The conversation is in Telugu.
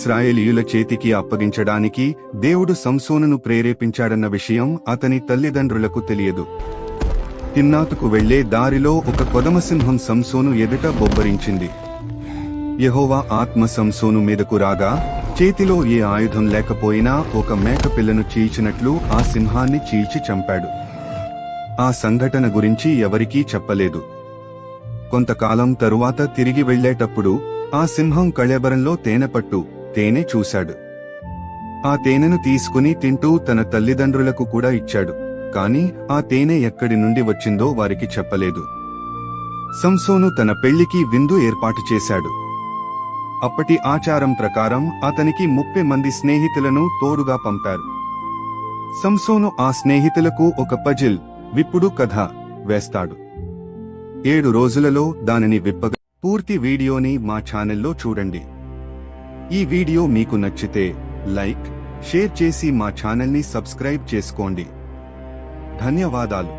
ఇస్రాయేలీయుల చేతికి అప్పగించడానికి దేవుడు సంసోనును ప్రేరేపించాడన్న విషయం అతని తల్లిదండ్రులకు తెలియదు. తిన్నాతుకు వెళ్ళే దారిలో ఒక కొదమసింహం సంసోను ఎదుట బొబ్బరించింది. యెహోవా ఆత్మ సంసోను మీదకు రాగా చేతిలో ఏ ఆయుధం లేకపోయినా ఒక మేకపిల్లను చీల్చినట్లు ఆ సింహాన్ని చీల్చి చంపాడు. ఆ సంఘటన గురించి ఎవరికీ చెప్పలేదు. కొంతకాలం తరువాత తిరిగి వెళ్ళేటప్పుడు ఆ సింహం కళేబరంలో తేనెపట్టు తేనె చూశాడు. ఆ తేనెను తీసుకుని తింటూ తన తల్లిదండ్రులకు కూడా ఇచ్చాడు. కాని ఆ తేనె ఎక్కడి నుండి వచ్చిందో వారికి చెప్పలేదు. సంసోను తన పెళ్ళికి విందు ఏర్పాటు చేశాడు. అప్పటి ఆచారం ప్రకారం అతనికి ముప్పై మంది స్నేహితులను తోడుగా పంపారు. సంసోను ఆ స్నేహితులకు ఒక పజిల్ విప్పుడు కథ వేస్తాడు. ఏడు రోజులలో దానిని విప్పగా పూర్తి వీడియోని మా ఛానల్లో చూడండి. ఈ వీడియో మీకు నచ్చితే లైక్ షేర్ చేసి మా ఛానల్ని సబ్స్క్రైబ్ చేసుకోండి. ధన్యవాదాలు.